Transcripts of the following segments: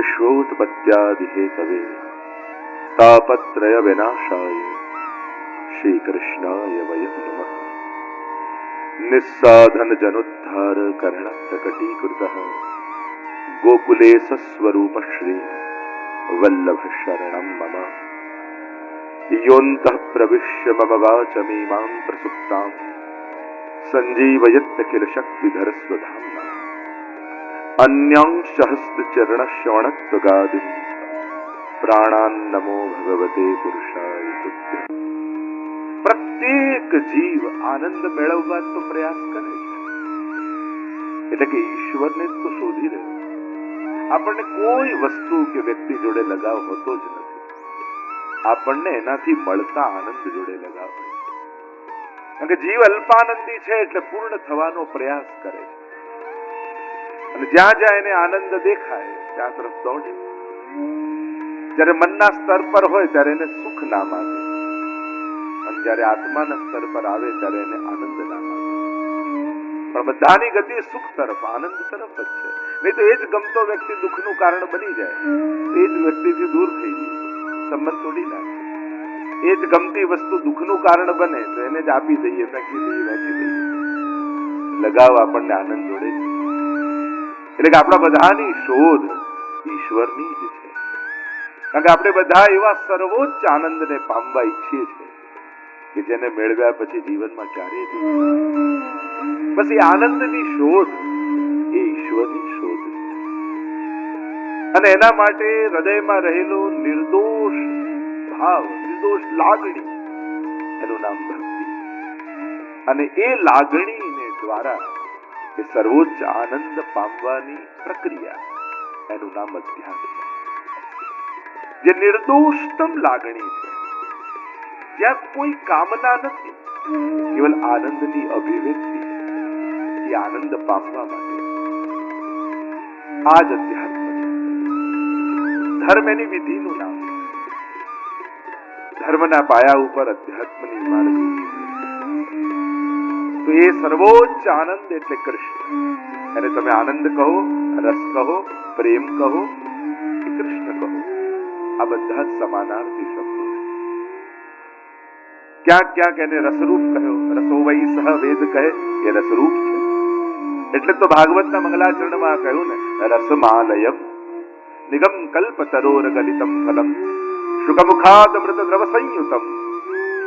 विश्वोत्पत्त्यादिहेतवे। तापत्रयविनाशाय श्रीकृष्णाय वयं नमः। निस्साधनजनुद्धार कर्णप्रकटीकृतः गोकुले सस्वरूपश्री वल्लभशरणं मम। योऽन्तः प्रविश्य मम वाचमीमां प्रसुप्ताम् અન્યં સહસ્તચરણ ભગવતે પુરુષાય પ્રત્યેક જીવ આનંદ મેળવવા તો પ્રયાસ કરે છે એટલે કે ઈશ્વરને તો શોધી રહ્યો આપણને કોઈ વસ્તુ કે વ્યક્તિ જોડે લગાવ હોતો જ નથી। આપણને એનાથી મળતા આનંદ જોડે લગાવ કારણ કે જીવ અલ્પાનંદી છે એટલે પૂર્ણ થવાનો પ્રયાસ કરે છે। અને જ્યાં જ્યાં એને આનંદ દેખાય, ત્યાં તરફ દોડે. જ્યારે મનના સ્તર પર હોય, ત્યારે એને સુખ ના આપે. અને જ્યારે આત્માના સ્તર પર આવે, ત્યારે એને આનંદ ના આપે. પણ બધાની ગતિ સુખ તરફ, આનંદ તરફ જ છે. નહીં તો એ જ ગમતો વ્યક્તિ દુઃખનું કારણ બની જાય. એ જ વ્યક્તિથી દૂર થઈ જાય. સંબંધ તોડી નાખે. એ જ ગમતી વસ્તુ દુઃખનું કારણ બને, તો એને જ આપી દઈએ, ફેંકી દઈએ વેચી દઈએ. લગાવ આપણને આનંદ જોડે છે એટલે કે આપણા બધાની શોધ ઈશ્વરની જ છે. કારણ કે આપણે બધા એવા સર્વોચ્ચ આનંદને પામવા ઈચ્છીએ છીએ કે જેને મેળવ્યા પછી જીવનમાં ક્યારેય બસ એ આનંદની શોધ એ ઈશ્વરની શોધ છે. અને એના માટે હૃદયમાં રહેલો નિર્દોષ ભાવ, નિર્દોષ લાગણી, એનું નામ ભક્તિ અને એ લાગણીને દ્વારા એ સર્વોચ્ચ આનંદ પામવાની પ્રક્રિયા. એનું નામ અધ્યાત્મ જે નિર્દોષતમ લાગણી છે. જ્યાં કોઈ કામના નથી, કેવલ આનંદની અભિવ્યક્તિ એ આનંદ પામવા માટે. આ જ અધ્યાત્મ ધર્મ એની વિધિનું નામ ધર્મના પાયા ઉપર અધ્યાત્મની હોય. તો એ સર્વોચ્ચ આનંદ એટલે કૃષ્ણ એને તમે આનંદ કહો રસ કહો પ્રેમ કહો કે કૃષ્ણ કહો આ બધા જ સમાનાર્થી શબ્દો છે ક્યાંક ક્યાંક એને રસરૂપ કહ્યો રસો વૈ સહ વેદ કહે એ રસરૂપ છે એટલે તો ભાગવતના મંગલાચરણમાં કહ્યું ને રસમાલયમ નિગમ કલ્પતરોર ગલિતમ ફલમ શુકમુખાદ મૃત દ્રવ સંયુતમ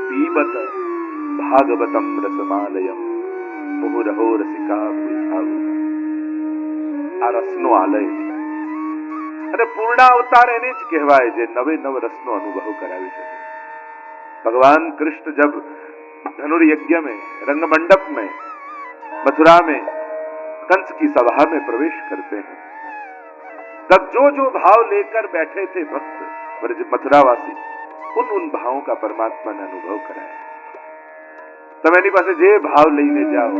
પીબત ભાગવતમ રસમાલયમ મુહુરહો રસિકા ભૂષાવુકા આ રસનો આલય છે અને પૂર્ણાવતાર એને જ કહેવાય જે નવે નવ રસનો અનુભવ કરાવી શકે भगवान कृष्ण जब धनुर्यज्ञ में रंगमंडप में मथुरा में कंस की सभा में प्रवेश करते हैं तब जो जो भाव लेकर बैठे थे भक्त ब्रज मथुरावासी उन उन भावों का परमात्मा ने अनुभव कराया તમે એની પાસે જે ભાવ લઈને જાઓ,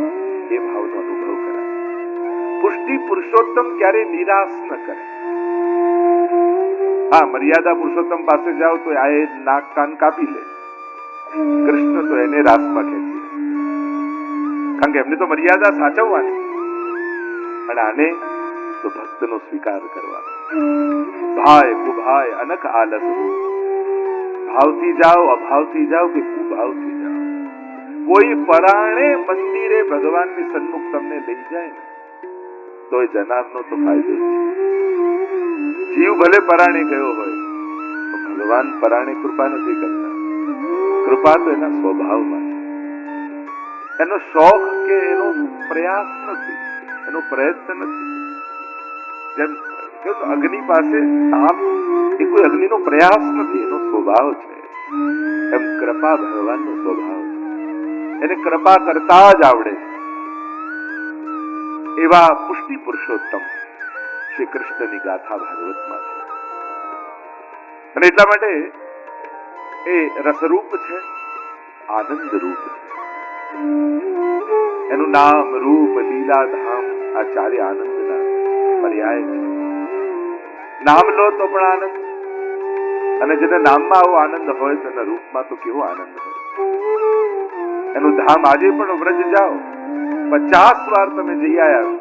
એ ભાવનો અનુભવ કરાય. પુષ્ટિ પુરુષોત્તમ ક્યારે નિરાશ ન કરે. હા, મર્યાદા પુરુષોત્તમ પાસે જાઓ તો આ એ નાક કાન કાપી લે. કૃષ્ણ તો એને રાસમાં ખેંચી. કારણ કે એમને તો મર્યાદા સાચવવાની. પણ આને તો ભક્તનો સ્વીકાર કરવાનો. ભાઈ કુભાય અનક આલસ ભાવથી જાઓ, અભાવથી જાઓ કે કુભાવથી કોઈ પરાણે મંદિરે ભગવાનની સન્મુખ તમને લઈ જાય તો એ જનારનો તો ફાયદો છે. જીવ ભલે પરાણે ગયો હોય, તો ભગવાન પરાણે કૃપા નથી કરતા. કૃપા તો એના સ્વભાવમાં છે. એનો શોખ કે એનો પ્રયાસ નથી, એનો પ્રયત્ન નથી. જેમ અગ્નિ પાસે તાપ, એ કોઈ અગ્નિનો પ્રયાસ નથી, એનો સ્વભાવ છે. એમ કૃપા ભગવાનનો સ્વભાવ છે. એને કૃપા કરતા જ આવડે એવા પુષ્ટિ પુરુષોત્તમ શ્રી કૃષ્ણની ગાથા ભાગવતમાં છે. અને એટલા માટે એ રસરૂપ છે આનંદ રૂપ છે. એનું નામ રૂપ લીલા ધામ આ આનંદના પર્યાય છે. નામ લો તો પણ આનંદ. અને જેને નામમાં આવો આનંદ હોય તેના રૂપમાં તો કેવો આનંદ હોય? એનું ધામ આજે પણ વ્રજ જાઓ. પચાસ વાર તમે જઈ આવ્યા.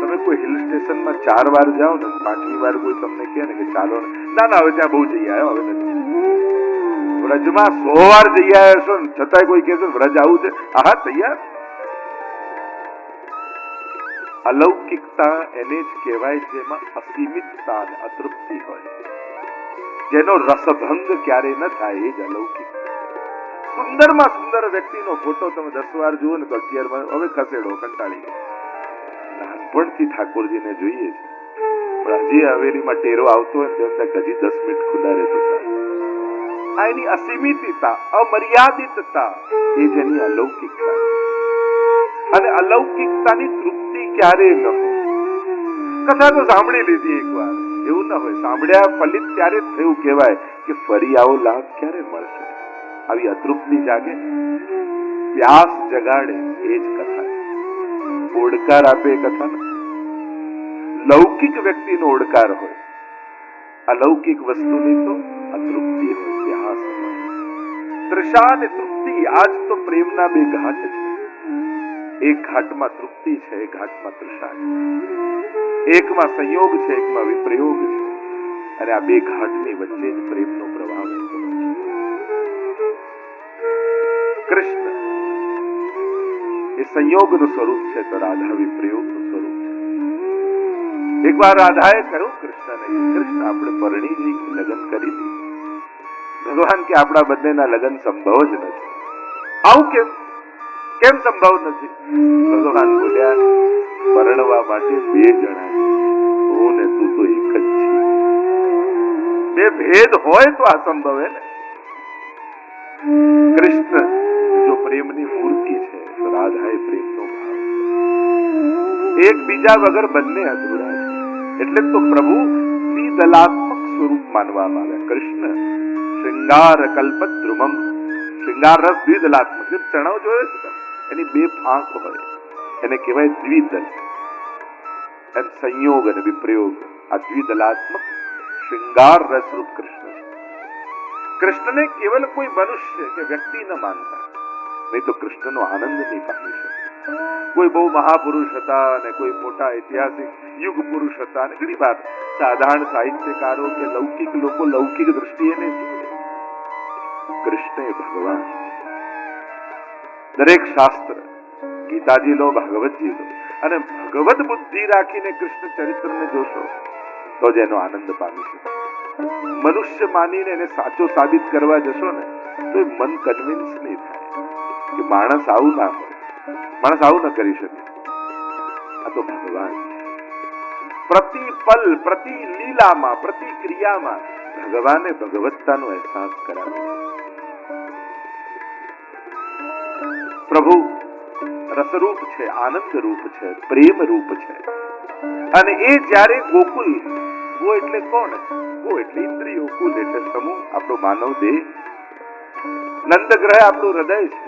તમે કોઈ હિલ સ્ટેશનમાં ચાર વાર જાઓ ને, પાંચમી વાર કોઈ તમને કહે ને કે ચાલો ને. ના હવે ત્યાં બહુ જઈ આવ્યો હવે વ્રજમાં સો વાર જઈ આવ્યા છો ને, છતાંય કોઈ કહે છે વ્રજ આવું છે. આહા, તૈયાર? અલૌકિકતા એને જ કહેવાય જેમાં અસીમિતતા અતૃપ્તિ હોય. જેનો રસભંગ ક્યારે ન થાય, એ જ અલૌકિક સુંદરમાં સુંદર વ્યક્તિનો ફોટો તમે દસ વાર જુઓ ને તો અગિયાર હવે ખસેડો, કંટાળી ગયા. નાનપણથી ઠાકોરજીને જોઈએ છે. પણ હજી હવેલીમાં ટેરો આવતો હોય તેમ ત્યાં હજી દસ મિનિટ ખુલ્લા રહેતો આ એની અસીમિતતા, અમર્યાદિતતા, એ જેની અલૌકિકતા. અને અલૌકિકતાની તૃપ્તિ ક્યારે ન હોય. કથા તો સાંભળી લીધી એકવાર. એવું ન હોય. સાંભળ્યા ફલિત ત્યારે થયું કહેવાય કે ફરી આવો લાભ ક્યારે મળશે? આવી અતૃપ્તિ જાગે. પ્યાસ જગાડે એ જ કથા. ઓડકાર આપે કથન. લૌકિક વ્યક્તિનો ઓડકાર હોય. અલૌકિક વસ્તુની તો અતૃપ્તિ પ્યાસ હોય. તૃષા અને તૃપ્તિ, આજ તો પ્રેમના બે ઘાટ છે. એક ઘાટમાં તૃપ્તિ છે, એક ઘાટમાં તૃષા છે. એકમાં સંયોગ છે, એકમાં વિપ્રયોગ છે. અને આ બે ઘાટની વચ્ચે જ પ્રેમનો કૃષ્ણ એ સંયોગનું સ્વરૂપ છે તો રાધા વિપ્રયોગનું સ્વરૂપ છે એકવાર રાધાએ કહ્યું કૃષ્ણને કૃષ્ણ આપણે પરણીજી લગ્ન કરી દીધું ભગવાન કે આપણા બંનેના લગ્ન સંભવ જ નથી આવું કેમ કેમ સંભવ નથી ભગવાન બોલ્યા પરણવા માટે બે જણા હું ને તું તો એક જ છે બે ભેદ હોય તો આ સંભવે ને કૃષ્ણ પ્રેમની મૂર્તિ છે રાધા એ પ્રેમનો ભાવ એકબીજા વગર બંને અધૂરા છે. એટલે તો પ્રભુ દ્વિદલાત્મક સ્વરૂપ માનવામાં આવ્યા કૃષ્ણ, શૃંગાર કલ્પદ્રુમમ. શૃંગાર રસ દ્વિદલાત્મક. ચણાવ જોયો છે એની બે ફાંક હોય. એને કહેવાય દ્વિદલ. એમ સંયોગ અને વિપ્રયોગ. આ દ્વિદલાત્મક શૃંગાર રસરૂપ કૃષ્ણ કૃષ્ણને કેવલ કોઈ મનુષ્ય કે વ્યક્તિ ન માનતા. નહીં તો કૃષ્ણનો આનંદ નહીં પામી શકે. કોઈ બહુ મહાપુરુષ હતા અને કોઈ મોટા ઐતિહાસિક યુગ પુરુષ હતા અને ઘણી વાત સાધારણ સાહિત્યકારો કે લૌકિક લોકો લૌકિક દ્રષ્ટિએ નહીં કૃષ્ણ ભગવાન, દરેક શાસ્ત્ર ગીતાજી લો ભાગવતજી લો અને ભગવત બુદ્ધિ રાખીને કૃષ્ણ ચરિત્રને જોશો, તો જ એનો આનંદ પામી શકો. મનુષ્ય માનીને એને સાચો સાબિત કરવા જશો ને, તો એ મન કન્વિન્સ નહીં થાય. કે માણસ આવું ના હોય માણસ આવું ન કરી શકે. આ તો ભગવાન પ્રતિ પલ પ્રતિ લીલામાં પ્રતિ ક્રિયામાં ભગવાને ભગવત્તાનો અહેસાસ કરાવ્યો. પ્રભુ, રસરૂપ છે આનંદ રૂપ છે પ્રેમ રૂપ છે. અને એ જ્યારે ગોકુલ, ગો એટલે કોણ? ગો એટલે ઇન્દ્રિયો. કુલ એટલે સમૂહ, આપણો માનવ દેહ. નંદગ્રહ આપણું હૃદય છે.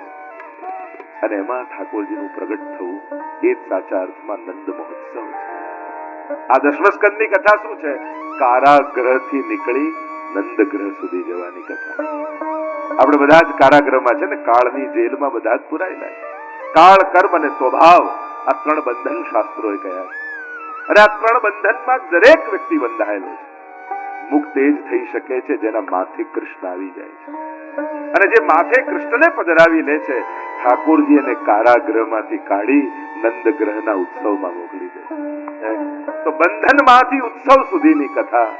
અને એમાં ઠાકોરજીનું પ્રગટ થવું એ જ સાચા અર્થમાં નંદ મહોત્સવ છે. આ દશમસ્કંદની કથા શું છે? કારાગ્રહથી નીકળી નંદગ્રહ સુધી જવાની કથા. આપણે બધા જ કારાગ્રહમાં છે ને, કાળની જેલમાં બધા જ પુરાયેલા કાળ, કર્મ અને સ્વભાવ આ ત્રણ બંધન શાસ્ત્રોએ કહ્યા છે. અને આ ત્રણ બંધનમાં દરેક વ્યક્તિ બંધાયેલો છે. મુક્ત એ જ થઈ શકે છે, જેના માથે કૃષ્ણ આવી જાય છે. અને જે માથે કૃષ્ણને પધરાવી લે છે, ઠાકોરજી એને કારાગ્રહમાંથી કાઢી નંદગ્રહના ઉત્સવમાં મોકલી દે તો બંધનમાંથી ઉત્સવ સુધીની કથા,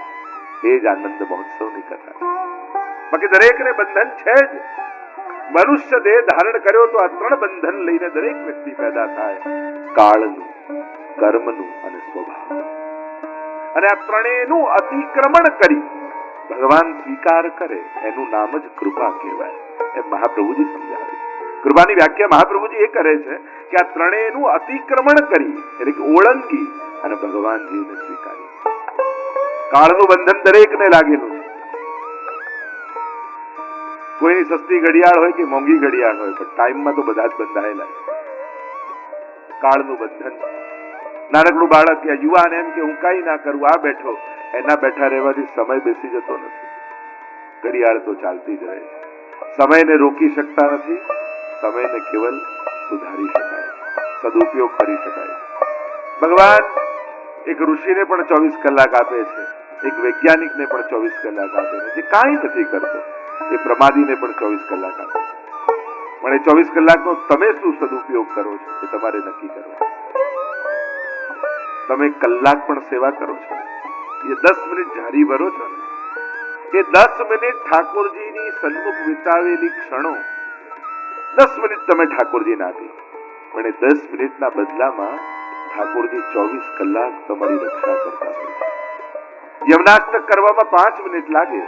એ જ આનંદ મહોત્સવની કથા બાકી દરેકને બંધન છે જ. મનુષ્ય દેહ ધારણ કર્યો તો આ ત્રણ બંધન લઈને દરેક વ્યક્તિ પેદા થાય. કાળનું, કર્મનું અને સ્વભાવ અને આ ત્રણેયનું અતિક્રમણ કરી. ભગવાન સ્વીકાર કરે, એનું નામ જ કૃપા કહેવાય. એમ મહાપ્રભુજી સમજાવે. કૃપાની વ્યાખ્યા મહાપ્રભુજી એ કરે છે કે આ ત્રણેયનું અતિક્રમણ કરી, એટલે કે ઓળંગી અને ભગવાનજીને સ્વીકારી. કાળનું બંધન દરેકને લાગેલું છે. કોઈની સસ્તી ઘડિયાળ હોય કે મોંઘી ઘડિયાળ હોય, પણ ટાઈમમાં તો બધા જ બંધાયેલા કાળનું બંધન નાનકડું બાળક કે યુવાન એમ કે હું કઈ ના કરું, આ બેઠો. એના બેઠા રહેવાથી સમય બેસી જતો નથી. ઘડિયાળ તો ચાલતી જ રહે છે. સમયને રોકી શકતા નથી, સમયને કેવલ સુધારી શકાય સદુપયોગ કરી શકાય ભગવાન એક ઋષિને પણ ચોવીસ કલાક આપે છે, એક વૈજ્ઞાનિકને પણ ચોવીસ કલાક આપે છે, જે કાંઈ નથી કરતો, એ પ્રમાદીને પણ ચોવીસ કલાક આપે છે. પણ એ ચોવીસ કલાકનો તમે શું સદુપયોગ કરો છો, એ તમારે નક્કી કરવું તમે કલાક પણ સેવા કરો છો. એ દસ મિનિટ જારી ભરો છો. એ દસ મિનિટ ઠાકોરજીની સન્મુખ વિતાવેલી ક્ષણો દસ મિનિટ તમે ઠાકોરજીને આપી. પણ એ દસ મિનિટના બદલામાં ઠાકોરજી ચોવીસ કલાક તમારી રક્ષા કરતા યમનાષ્ટક કરવામાં પાંચ મિનિટ લાગે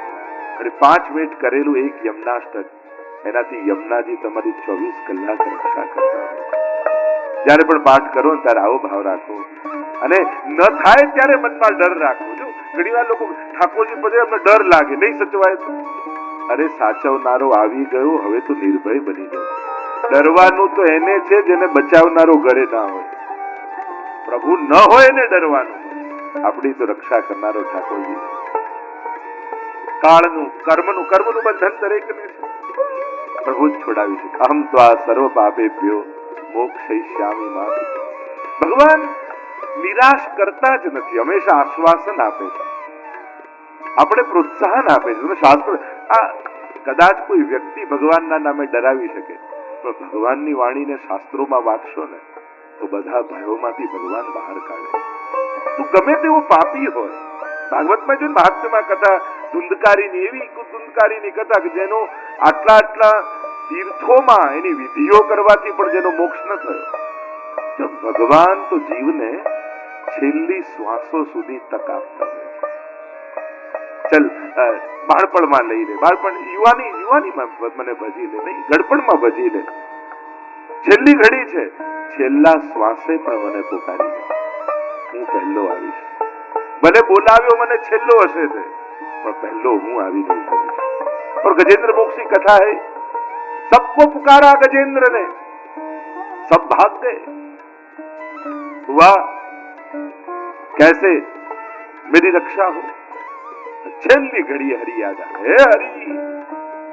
અને પાંચ મિનિટ કરેલું એક યમનાષ્ટક એનાથી યમનાજી તમારી ચોવીસ કલાક રક્ષા કરતા જ્યારે પણ પાઠ કરો ત્યારે આવો ભાવ રાખો. અને ન થાય ત્યારે મનમાં ડર રાખો, જો. ઘણી વાર લોકો ઠાકોરજી પછી અમને ડર લાગે, નહીં સચવાય તો. અરે, સાચવનારો આવી ગયો, હવે તો નિર્ભય બની ગયો. ડરવાનું તો એને છે જેને બચાવનારો ઘરે ના હોય. પ્રભુ ન હોય એને ડરવાનું. આપણી તો રક્ષા કરનારો ઠાકોરજી. કાળનું, કર્મનું કર્મનું બંધન દરેકને પ્રભુ જ છોડાવી છે. અહમ તો આ સર્વ પાપેભ્યો મોક્ષયિષ્યામિ મા ભગવાન નિરાશ કરતા જ નથી. હંમેશા આશ્વાસન આપે છે. આપણે પ્રોત્સાહન આપે છે. શાસ્ત્ર આ કદાચ કોઈ વ્યક્તિ ભગવાનના નામે ડરાવી શકે, પણ ભગવાનની વાણીને શાસ્ત્રોમાં વાંચશો ને, તો બધા ભયોમાંથી ભગવાન બહાર કાઢે. તું ગમે તેવો પાપી હોય. ભાગવતમાં જો મહાત્મ્યમાં કથા, ધુંધકારીની એવી ધુંધકારીની કથા કે જેનો આટલા આટલા તીર્થોમાં એની વિધિઓ કરવાથી પણ જેનો મોક્ષ ન થયો. ભગવાન તો જીવને છેલ્લી શ્વાસો સુધી તક આપતા હોય છે ચલ અ, બાળપણમાં લઈ લે બાળપણ યુવાની યુવાનીમાં મને ભજી લે નહીં ગડપણમાં ભજી લે છેલ્લી ઘડી છે છેલ્લા શ્વાસે પણ મને પોકારી લે હું પહેલો આવીશ ભલે બોલાવ્યો મને છેલ્લો હશે તે પણ પહેલો હું આવી નહીં કરીશ और गजेंद्र मोक्ष की कथा है सबको पुकारा गजेंद्र ने सब भाग गए हुआ कैसे मेरी रक्षा हो છેલ્લી ઘડીએ હરી યાદ આવે હે હરી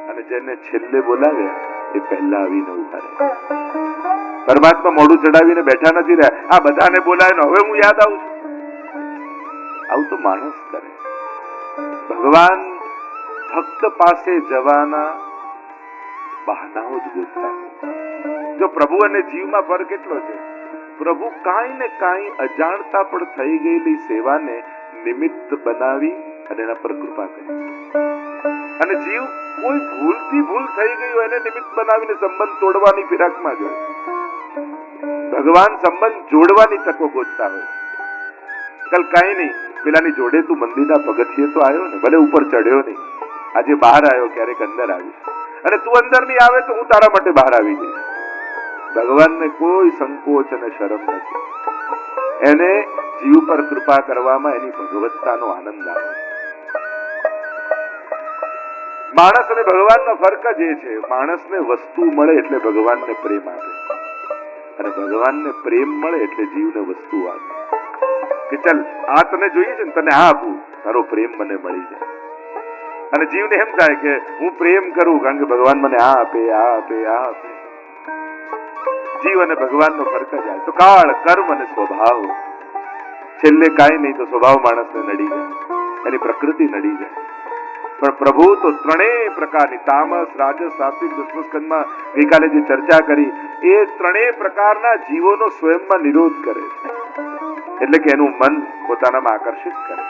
અને જેને છેલ્લે બોલાવ્યા એ પહેલા આવીને ઉભા રહે પરમાત્મા મોઢું ચડાવીને બેઠા નથી રહ્યા આ બધાને બોલાવે ને હવે હું યાદ આવું છું આવું તો માણસ કરે ભગવાન ભક્ત પાસે જવાના બહાનાઓ જ ગોતતા હોય. જો પ્રભુ અને જીવમાં ફરક એટલો છે પ્રભુ કાંઈ ને કાંઈ અજાણતા પણ થઈ ગયેલી સેવાને નિમિત્ત બનાવી અને એના પર કૃપા કરી. અને જીવ કોઈ ભૂલથી ભૂલ થઈ ગઈ એને નિમિત્ત બનાવીને સંબંધ તોડવાની ફિરાકમાં જ ભગવાન સંબંધ જોડવાની તકો ગોતતા હોય. કલ કાંઈ નહીં, પેલાની જોડે તું મંદિરના પગથિયે તો આવ્યો ને, ભલે ઉપર ચડ્યો નહીં. આજે બહાર આવ્યો ક્યારેક અંદર આવીશ. અને તું અંદર નહીં આવે તો હું તારા માટે બહાર આવી જઈશ. ભગવાનને કોઈ સંકોચ અને શરમ નથી. એને જીવ પર કૃપા કરવામાં એની ભગવત્તાનો આનંદ આવે. માણસ અને ભગવાનનો ફરક જ એ છે, માણસને વસ્તુ મળે એટલે ભગવાનને પ્રેમ આપે. અને ભગવાનને પ્રેમ મળે એટલે જીવને વસ્તુ આપે. કે ચાલ, આ તને જોઈએ છે ને, તને આ આપું, તારો પ્રેમ મને મળી જાય. અને જીવને એમ થાય કે હું પ્રેમ કરું કારણ કે ભગવાન મને આ આપે આ આપે આ આપે. જીવ અને ભગવાનનો ફરક જ આવે તો કાળ, કર્મ અને સ્વભાવ. છેલ્લે કાંઈ નહીં તો સ્વભાવ માણસને નડી જાય. એની પ્રકૃતિ નડી જાય. પણ પ્રભુ તો ત્રણેય પ્રકારની તામસ, રાજસ, સાત્વિક, દુષ્મસ્કંદમાં ગઈકાલે જે ચર્ચા કરી, એ ત્રણેય પ્રકારના જીવોનો સ્વયંમાં નિરોધ કરે છે. એટલે કે એનું મન પોતાનામાં આકર્ષિત કરે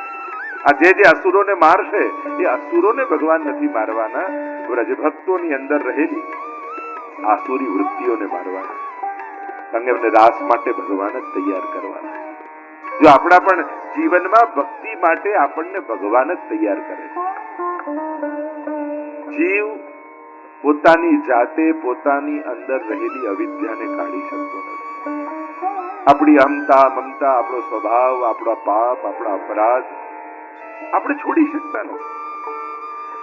આ જે જે અસુરોને મારશે, એ અસુરોને ભગવાન નથી મારવાના વ્રજભક્તોની અંદર રહેલી આસુરી વૃત્તિઓને મારવાના. કારણ રાસ માટે ભગવાન જ તૈયાર કરવાના જો આપણા પણ જીવનમાં ભક્તિ માટે આપણને ભગવાન જ તૈયાર કરે જીવ પોતાની જાતે પોતાની અંદર રહેલી અવિદ્યાને કાઢી શકતો નથી. આપણી અમતા મમતા, આપણો સ્વભાવ, આપણા પાપ, આપણા અપરાધ આપણે છોડી શકતા નથી.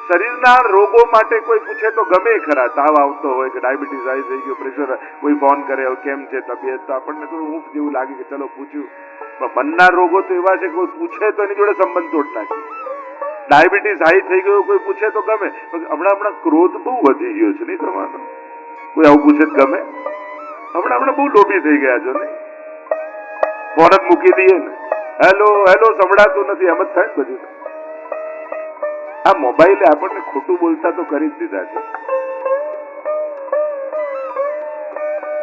શરીરના રોગો માટે કોઈ પૂછે તો ગમે ખરા. તાવ આવતો હોય કે ડાયાબિટીસ આવી થઈ ગયું પ્રેશર કોઈ ફોન કરે કેમ છે તબિયત? તો આપણને થોડું ઊંફ જેવું લાગે કે ચલો પૂછ્યું. પણ મનના રોગો તો એવા છે કોઈ પૂછે તો એની જોડે સંબંધ તોડ નાખે. ડાયાબિટીસ હાઈ થઈ ગયો કોઈ પૂછે તો ગમે. હમણાં હમણાં ક્રોધ બહુ વધી ગયો છે નહીં તમારો? કોઈ આવું પૂછે ગમે? હમણાં હમણાં બહુ લોભી થઈ ગયા છો નહીં? ફોન મૂકી દઈએ ને. હેલો હેલો, સંભળાતું નથી. એમ જ થાય બધું. આ મોબાઈલે આપણને ખોટું બોલતા તો કરી જ દીધા છે.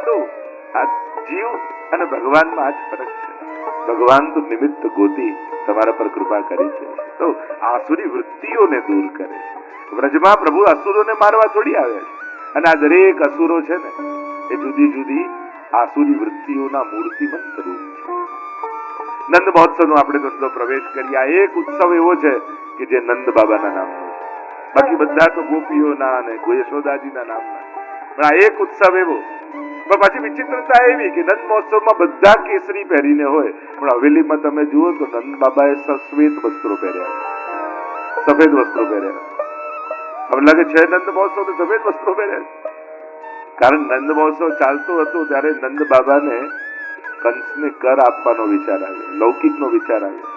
તો આ જીવ અને ભગવાનમાં આ જ ફરક છે. ભગવાન તો નિમિત્ત ગોતી તમારા પર કૃપા કરી છે. તો આસુરી વૃત્તિઓને દૂર કરે છે. વ્રજમાં પ્રભુ અસુરોને મારવા થોડી આવે છે. અને આ દરેક અસુરો છે ને, એ જુદી જુદી આસુરી વૃત્તિઓના મૂર્તિમંત રૂપ છે. નંદ મહોત્સવનો આપણે ધંધો પ્રવેશ કરીએ. આ એક ઉત્સવ એવો છે કે જે નંદ બાબાના નામનું છે. બાકી બધા તો ગોપીઓના અને યશોદાજીના નામના પણ આ એક ઉત્સવ એવો. પણ પાછી વિચિત્રતા એવી કે નંદ મહોત્સવમાં બધા કેસરી પહેરીને હોય. પણ હવેલીમાં તમે જુઓ તો નંદ બાબાએ સશ્વેત વસ્ત્રો પહેર્યા. સફેદ વસ્ત્રો પહેર્યા. હવે લાગે છે નંદ મહોત્સવ તો સફેદ વસ્ત્રો પહેર્યા કારણ નંદ મહોત્સવ ચાલતો હતો ત્યારે નંદ બાબાને કંસને કર આપવાનો વિચાર આવ્યો, લૌકિકનો વિચાર આવ્યો.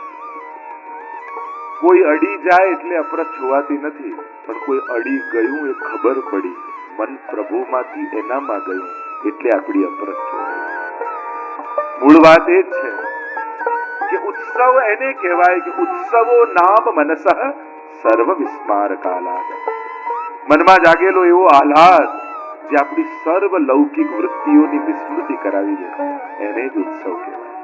કોઈ અડી જાય એટલે અપરચ હોવાતી નથી, પણ કોઈ અડી ગયું એ ખબર પડી. મન પ્રભુમાંથી એનામાં ગયું એટલે આપણી અપરચ જોવાય મૂળ વાત એ જ છે કે ઉત્સવ એને કહેવાય કે ઉત્સવો નામ મનસઃ સર્વ વિસ્માર કાલાદ મનમાં જાગેલો એવો આહલાદ જે આપણી સર્વ લૌકિક વૃત્તિઓની વિસ્મૃતિ કરાવી દે. એને જ ઉત્સવ કહેવાય.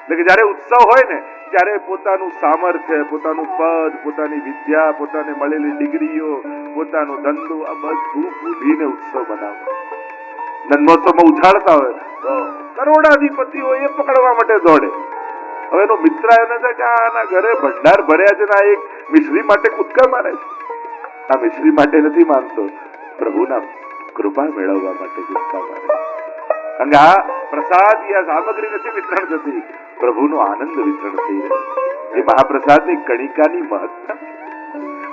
એટલે કે જ્યારે ઉત્સવ હોય ને ત્યારે પોતાનું સામર્થ્ય, પોતાનું પદ, પોતાની વિદ્યા, પોતાને મળેલી ડિગ્રીઓ, પોતાનો ધંધો, આ બધું ભૂલીને ઉત્સવ બનાવો. જન્મોત્સવમાં ઉછાળતા હોય, તો કરોડાધિપતિઓ એ પકડવા માટે દોડે. હવે એનો મિત્ર એને છે કે આના ઘરે ભંડાર ભર્યા છે ને આ એક મિશ્રી માટે કૂદકા મારે છે. આ મિશ્રી માટે નથી માનતો. પ્રભુના કૃપા મેળવવા માટે કૂદકા મારે. કારણ કે આ સામગ્રી નથી વિતરણ થતી પ્રભુનો આનંદ વિતરણ થઈ રહ્યો એ મહાપ્રસાદની કણિકાની મહત્તા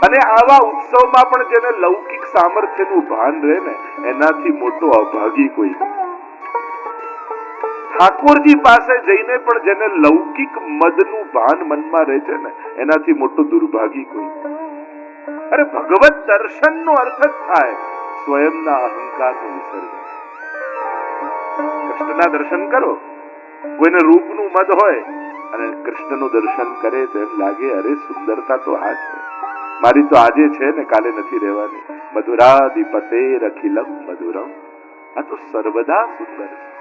અને આવા ઉત્સવમાં પણ જેને લૌકિક સામર્થ્યનું ભાન રહે ને એનાથી મોટો અભાગી કોઈ ઠાકોરજી પાસે જઈને પણ જેને લૌકિક મદનું ભાન મનમાં રહે છે ને એનાથી મોટો દુર્ભાગી કોઈ. અરે ભગવત દર્શનનો અર્થ જ થાય સ્વયંના અહંકારનું વિસર્જન કૃષ્ણના દર્શન કરો. કોઈને રૂપનું મદ હોય અને કૃષ્ણનું દર્શન કરે તો એમ લાગે, અરે, સુંદરતા તો આ છે. મારી તો આજે છે ને, કાલે નથી રહેવાની. મધુરાધિપતે અખિલમ મધુરમ. આ તો સર્વદા સુંદર છે.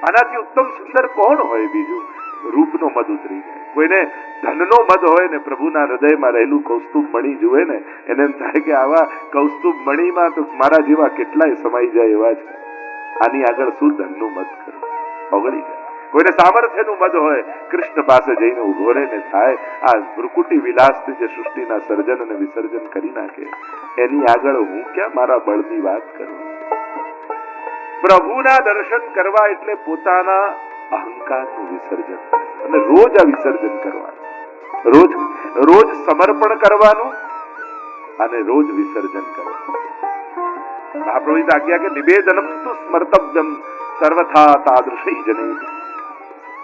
આનાથી ઉત્તમ સુંદર કોણ હોય બીજું? રૂપનો મદ ઉતરી જાય. કોઈને ધનનો મદ હોય ને, પ્રભુના હૃદયમાં રહેલું કૌસ્તુભ મણી જુએ ને, એને એમ થાય કે આવા કૌસ્તુભ મણીમાં તો મારા જેવા કેટલાય સમાઈ જાય એવા છે. આની આગળ શું ધનનું મત કરું. ઓગળી જાય કોઈને સામર્થ્યનું મદ હોય, કૃષ્ણ પાસે જઈને ઊભો રહે ને થાય, આ ભ્રુકુટી વિલાસથી જે સૃષ્ટિના સર્જન અને વિસર્જન કરી નાખે, એની આગળ હું ક્યાં મારા બળની વાત કરું? પ્રભુના દર્શન કરવા એટલે પોતાના અહંકારનું વિસર્જન. અને રોજ આ વિસર્જન કરવાનું. રોજ રોજ સમર્પણ કરવાનું અને રોજ વિસર્જન કરવાનું. મહાપ્રભુ આજ્ઞા કે નિવેદનમ તુ સ્મર્તવ્યમ સર્વથા તાદૃશી જને.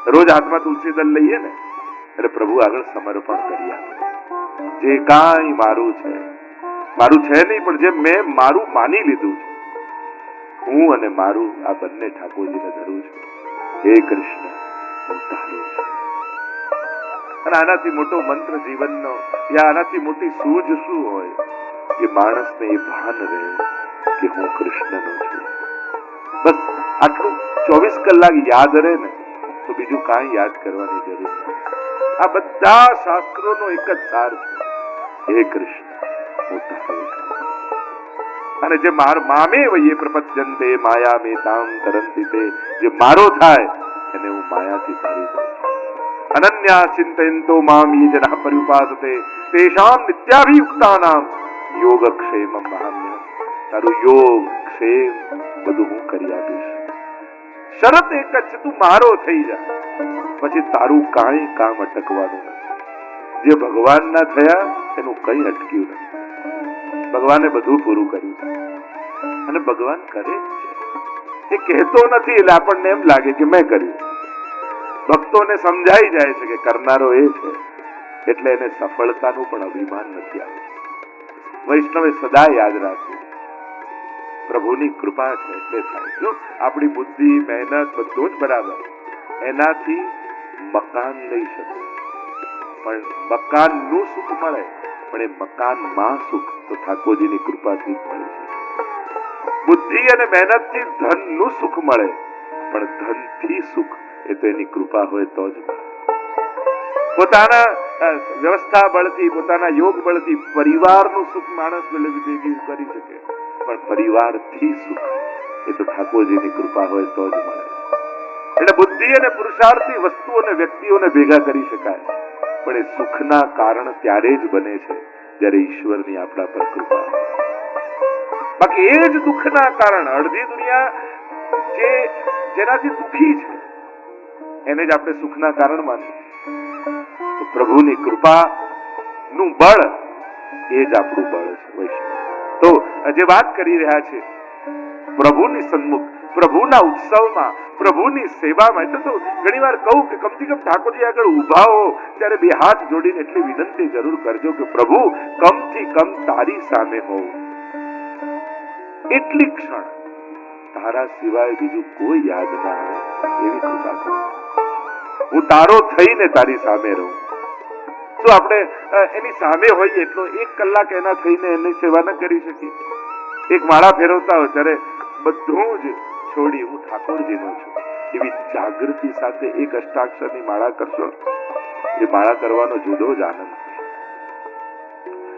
રોજ હાથમાં તુલસી દલ લઈએ ને, એટલે પ્રભુ આગળ સમર્પણ કરી જે કાંઈ મારું છે મારું છે નહીં, પણ જે મેં મારું માની લીધું છે, હું અને મારું આ બંને ઠાકોરજીને ધરું છું. હે કૃષ્ણ હું તારો છું. અને આનાથી મોટો મંત્ર જીવનનો, યા આનાથી મોટી સૂઝ શું હોય? કે માણસને એ ભાન રહે. કે હું કૃષ્ણનો બસ, આટલું ચોવીસ કલાક યાદ રહે ને, તો બીજું કાંઈ યાદ કરવાની જરૂર નથી. આ બધા શાસ્ત્રોનો એક જ સાર છે. હે કૃષ્ણ અને જે માર મામે વયે પ્રપદ્યંતે માયા મે તામ તરંતિ તે જે મારો થાય, એને હું માયાથી તારી દઉં અનન્યા ચિંતયંતો મામ યે જના પર્યુપાસતે તેષામ નિત્યાભિયુક્તાનામ યોગક્ષેમમ મહામ્ય તારું બધું કરી આપીશ. શરત એક જ તું મારો થઈ જા. પછી તારું કાંઈ કામ અટકવાનું નથી. જે ભગવાન ના થયા એનું કઈ અટક્યું નથી. ભગવાને બધું પૂરું કર્યું અને ભગવાન કરે એ કહેતો નથી, એટલે આપણને એમ લાગે કે મેં કર્યું. ભક્તોને સમજાઈ જાય છે કે કરનારો એ છે, એટલે એને સફળતાનું પણ અભિમાન નથી આવ્યું વૈષ્ણવે સદા યાદ રાખવું પ્રભુની કૃપા છે, એટલે થાય. જો આપણી બુદ્ધિ, મહેનત બધું જ બરાબર, એનાથી મકાન લઈ શકે. પણ મકાનનું સુખ મળે, પણ એ મકાનમાં સુખ તો ઠાકોરજીની કૃપાથી મળે છે બુદ્ધિ અને મહેનતથી ધનનું સુખ મળે, પણ ધનથી સુખ એ તો એની કૃપા હોય તો જ પોતાના વ્યવસ્થા બળથી, પોતાના યોગ બળથી પરિવારનું સુખ માણસ ભેગું કરી શકે. પણ પરિવારથી સુખ. એ તો ઠાકોરજીની કૃપા હોય તો જ મળે. એટલે બુદ્ધિ અને પુરુષાર્થી વસ્તુઓને વ્યક્તિઓને ભેગા કરી શકાય. પણ એ સુખના કારણ ત્યારે જ બને છે જ્યારે ઈશ્વરની આપણા પર કૃપા બાકી એ જ દુઃખના કારણ, અડધી દુનિયા જે જેનાથી દુઃખી છે, એને જ આપણે સુખના કારણ માનીએ તો પ્રભુની કૃપા નું બળ એ જ આપણું બળ છે, વૈષ્ણવ. તો જે વાત કરી રહ્યા છે, પ્રભુની સન્મુખ, પ્રભુના ઉત્સવમાં, પ્રભુની સેવામાં, એટલે તો ઘણી વાર કહું કે કમથી કમ ઠાકોરજી આગળ ઊભા હો, ત્યારે બે હાથ જોડીને એટલી વિનંતી જરૂર કરજો કે પ્રભુ, કમથી કમ તારી સામે હો. એટલી ક્ષણ તારા સિવાય બીજું કોઈ યાદ ના આવે એવી કૃપા કરો. હું તારો થઈને તારી સામે રહું. તો આપણે એની સામે હોઈએ, એટલો એક કલાક એના થઈને એની સેવા ન કરી શકીએ. એક માળા ફેરવતા હોય ત્યારે બધું જ છોડી હું ઠાકોરજીનો છું. એવી જાગૃતિ સાથે એક અષ્ટાક્ષરની માળા કરશો, એ માળા કરવાનો જુદો જ આનંદ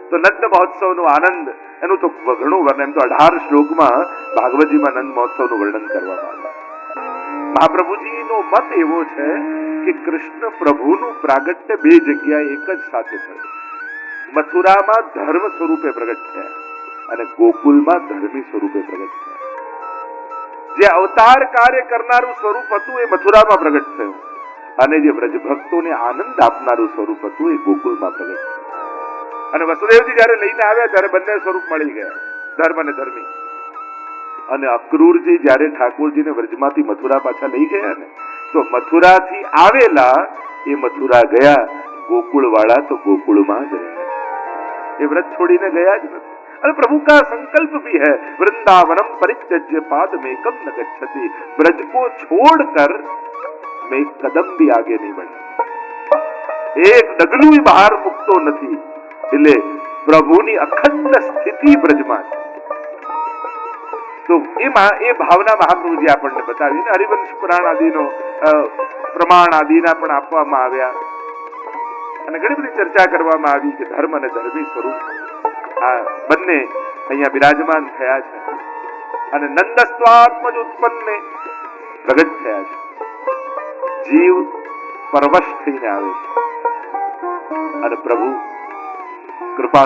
તો નંદ મહોત્સવનો આનંદ, એનું તો ઘણું વર્ણન, એમ તો અઢાર શ્લોકમાં ભાગવતજીમાં નંદ મહોત્સવનું વર્ણન કરવામાં આવ્યું. મહાપ્રભુજીનો મત એવો છે કે કૃષ્ણ પ્રભુનું પ્રાગટ્ય બે જગ્યાએ એક જ સાથે થયું. મથુરામાં ધર્મ સ્વરૂપે પ્રગટ થયા અને ગોકુલમાં ધર્મી સ્વરૂપે પ્રગટ થયા. જે અવતાર કાર્ય કરનારું સ્વરૂપ હતું એ મથુરામાં પ્રગટ થયું અને જે વ્રજ આનંદ આપનારું સ્વરૂપ હતું એ ગોકુલમાં પ્રગટ થયું. અને વસુદેવજી જ્યારે લઈને આવ્યા ત્યારે બંને સ્વરૂપ મળી ગયા, ધર્મ અને ધર્મી. અને અક્રૂરજી જ્યારે ઠાકોરજીને વ્રજમાંથી મથુરા પાછા લઈ ગયા ને તો મથુરાથી આવેલા એ મથુરા ગયા ગોકુળ વાળા તો ગોકુળમાં જ રહ્યા એ વ્રત છોડીને ગયા જ નથી અને प्रभु का संकल्प भी है वृंदावनम परित्यज्य पाद में कम न गच्छति ब्रज को छोड़कर मैं एक कदम भी आगे नहीं बढ़ी એક ડગલું બહાર મૂકતો નથી એટલે પ્રભુની અખંડ સ્થિતિ બ્રજમાં છે તો એમાં, એ ભાવના મહાપ્રભુજી આપણને બતાવીને હરિવંશ પુરાણ આદિનો પ્રમાણ આદિના પણ આપવામાં આવ્યા. અને ઘણી બધી ચર્ચા કરવામાં આવી કે ધર્મ અને ધર્મી સ્વરૂપ આ બંને અહીંયા બિરાજમાન થયા છે. અને નંદસ્વાત્મજ ઉત્પન્ને પ્રગટ થયા છે. જીવ પરવશ થઈને આવે છે. અને પ્રભુ કૃપા